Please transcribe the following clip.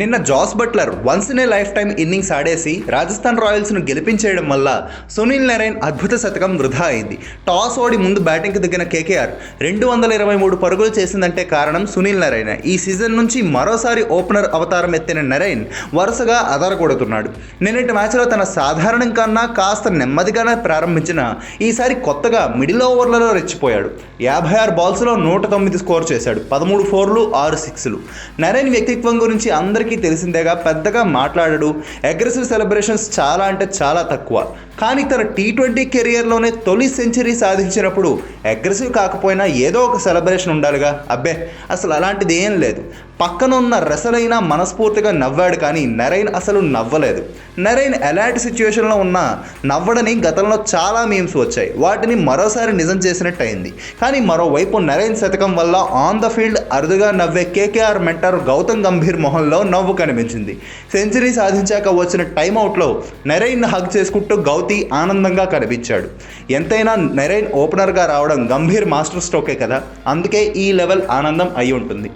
నిన్న Jos Buttler once in a lifetime innings ఆడేసి Rajasthan రాయల్స్ను గెలిపించేయడం వల్ల సునీల్ నరైన్ అద్భుత శతకం వృధా అయింది. టాస్ ఓడి ముందు బ్యాటింగ్కి దిగిన కేకేఆర్ రెండు వందల ఇరవై మూడు పరుగులు చేసిందంటే కారణం సునీల్ నారాయణ. ఈ సీజన్ నుంచి మరోసారి ఓపెనర్ అవతారం ఎత్తిన నరైన్ వరుసగా అదరగొడుతున్నాడు. నిన్నటి మ్యాచ్లో తన సాధారణం కన్నా కాస్త నెమ్మదిగానే ప్రారంభించిన ఈసారి కొత్తగా మిడిల్ ఓవర్లలో రెచ్చిపోయాడు. యాభై ఆరు బాల్స్లో నూట తొమ్మిది స్కోర్ చేశాడు. పదమూడు ఫోర్లు ఆరు సిక్స్లు. నరేన్ వ్యక్తిత్వం గురించి అందరికీ తెలిసిందేగా పెద్దగా మాట్లాడడు. అగ్రెసివ్ సెలబ్రేషన్స్ చాలా అంటే చాలా తక్కువ. కానీ తన టీ ట్వంటీ కెరియర్లోనే తొలి సెంచరీ సాధించినప్పుడు అగ్రెసివ్ కాకపోయినా ఏదో ఒక సెలబ్రేషన్ ఉండాలిగా. అబ్బే అసలు అలాంటిది ఏం లేదు. పక్కనున్న రెసలైనా మనస్ఫూర్తిగా నవ్వాడు కానీ నరైన్ అసలు నవ్వలేదు. నరైన్ ఎలాంటి సిచ్యువేషన్లో ఉన్నా నవ్వడని గతంలో చాలా మీమ్స్ వచ్చాయి. వాటిని మరోసారి నిజం చేసినట్టు అయింది. కానీ మరోవైపు నరైన్ శతకం వల్ల ఆన్ ద ఫీల్డ్ అరుదుగా నవ్వే కేకేఆర్ మెంటర్ గౌతమ్ గంభీర్ మొహంలో నవ్వు కనిపించింది. సెంచరీ సాధించాక వచ్చిన టైమౌట్లో నరైన్ హగ్ చేసుకుంటూ గౌతీ ఆనందంగా కనిపించాడు. ఎంతైనా నరైన్ ఓపెనర్గా రావడం గంభీర్ మాస్టర్ స్ట్రోకే కదా? అందుకే ఈ లెవెల్ ఆనందం అయి ఉంటుంది.